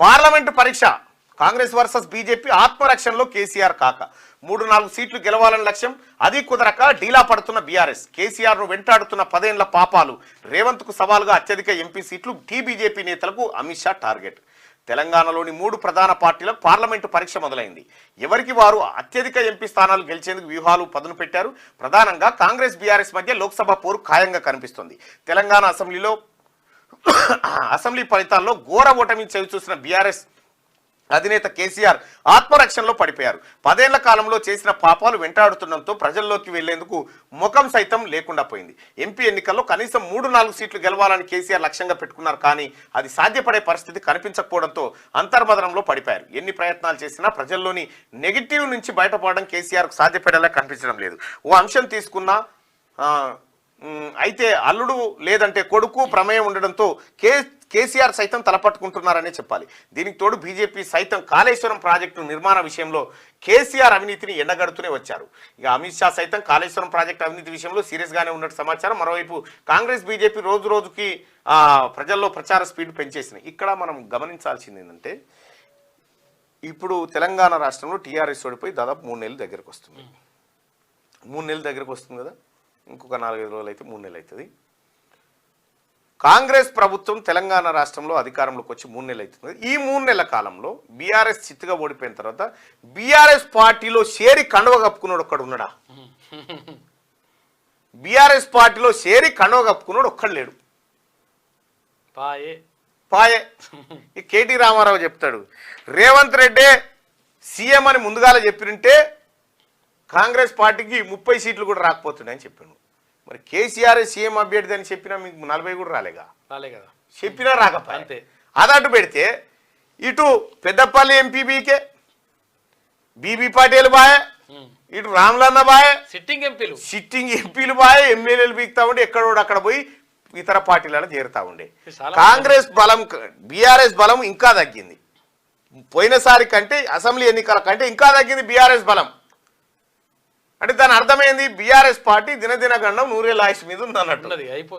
Parliament పరీక్ష. Congress versus BJP ఆత్మరక్షణలో కేసీఆర్ కాక. మూడు నాలుగు సీట్లు గెలవాలని లక్ష్యం అది కుదరక డీలా పడుతున్న బీఆర్ఎస్. కేసీఆర్ను వెంటాడుతున్న పదేండ్ల పాపాలు. రేవంత్కు సవాలుగా అత్యధిక ఎంపీ సీట్లు టీబీజేపీ నేతలకు అమిత్ షా టార్గెట్. తెలంగాణలోని మూడు ప్రధాన పార్టీలకు పార్లమెంటు పరీక్ష మొదలైంది. ఎవరికి వారు అత్యధిక ఎంపీ స్థానాలు గెలిచేందుకు వ్యూహాలు పదును పెట్టారు? ప్రధానంగా కాంగ్రెస్ బీఆర్ఎస్ మధ్య లోక్సభ పోరు ఖాయంగా కనిపిస్తుంది. తెలంగాణ అసెంబ్లీలో అసెంబ్లీ ఫలితాల్లో ఘోర ఓటమి చవి చూసిన బీఆర్ఎస్ అధినేత కేసీఆర్ ఆత్మరక్షణలో పడిపోయారు. పదేళ్ళ కాలంలో చేసిన పాపాలు వెంటాడుతుండటంతో ప్రజల్లోకి వెళ్ళేందుకు ముఖం సైతం లేకుండా పోయింది. ఎంపీ ఎన్నికల్లో కనీసం మూడు నాలుగు సీట్లు గెలవాలని కేసీఆర్ లక్ష్యంగా పెట్టుకున్నారు కానీ అది సాధ్యపడే పరిస్థితి కనిపించకపోవడంతో అంతర్మదనంలో పడిపోయారు. ఎన్ని ప్రయత్నాలు చేసినా ప్రజల్లోని నెగిటివ్ నుంచి బయటపడడం కేసీఆర్కు సాధ్యపడేలా కనిపించడం లేదు. ఓ అంశం తీసుకున్నా అయితే అల్లుడు లేదంటే కొడుకు ప్రమేయం ఉండడంతో కే కేసీఆర్ సైతం తలపట్టుకుంటున్నారనే చెప్పాలి. దీనికి తోడు బీజేపీ సైతం కాళేశ్వరం ప్రాజెక్టు నిర్మాణ విషయంలో కేసీఆర్ అవినీతిని ఎండగడుతూనే వచ్చారు. ఇక అమిత్ షా సైతం కాళేశ్వరం ప్రాజెక్టు అవినీతి విషయంలో సీరియస్గానే ఉన్నట్టు సమాచారం. మరోవైపు కాంగ్రెస్ బీజేపీ రోజు రోజుకి ప్రజల్లో ప్రచార స్పీడ్ పెంచేసినాయి. ఇక్కడ మనం గమనించాల్సింది ఏంటంటే ఇప్పుడు తెలంగాణ రాష్ట్రంలో టీఆర్ఎస్ ఓడిపోయి దాదాపు మూడు నెలలు దగ్గరకు వస్తుంది. మూడు నెలల దగ్గరకు వస్తుంది కదా? ఇంకొక నాలుగైదు రోజులు అయితే మూడు నెలలు అవుతుంది కాంగ్రెస్ ప్రభుత్వం తెలంగాణ రాష్ట్రంలో అధికారంలోకి వచ్చి మూడు నెలలు అవుతుంది. ఈ మూడు నెలల కాలంలో బీఆర్ఎస్ చిత్తుగా ఓడిపోయిన తర్వాత బీఆర్ఎస్ పార్టీలో షేరి కండువ కప్పుకున్నాడు ఒక్కడు ఉన్నాడా? బీఆర్ఎస్ పార్టీలో షేరి కండువ కప్పుకున్నాడు ఒక్కడు లేడు. పాయే. కేటీ రామారావు చెప్తాడు రేవంత్ రెడ్డి సీఎం అని ముందుగాల చెప్పినంటే కాంగ్రెస్ పార్టీకి ముప్పై సీట్లు కూడా రాకపోతున్నాయని చెప్పాను. మరి కేసీఆర్ సీఎం అభ్యర్థి అని చెప్పినా మీకు నలభై కూడా రాలేగా? రాలే కదా. చెప్పినా రాకపోయా. అంతే. అదటు పెడితే ఇటు పెద్దపల్లి ఎంపీబీకే బీబీ పాటిల్ బాయ్. ఇటు రామ్లన్న బాయ్ సిట్టింగ్ ఎంపీలు. సిట్టింగ్ ఎంపీలు బాయ్ ఎమ్మెల్యేలు బీక్తా ఉండే ఎక్కడోడు అక్కడ పోయి ఇతర పార్టీలలో చేరుతా ఉండే. కాంగ్రెస్ బలం బీఆర్ఎస్ బలం ఇంకా తగ్గింది. పోయినసారి కంటే అసెంబ్లీ ఎన్నికల కంటే ఇంకా తగ్గింది బీఆర్ఎస్ బలం. అంటే దాని అర్థమైంది బీఆర్ఎస్ పార్టీ దినదిన గండం నూరేళ్ళ ఆయుష్ మీద ఉంది అన్నట్టు అయిపోతుంది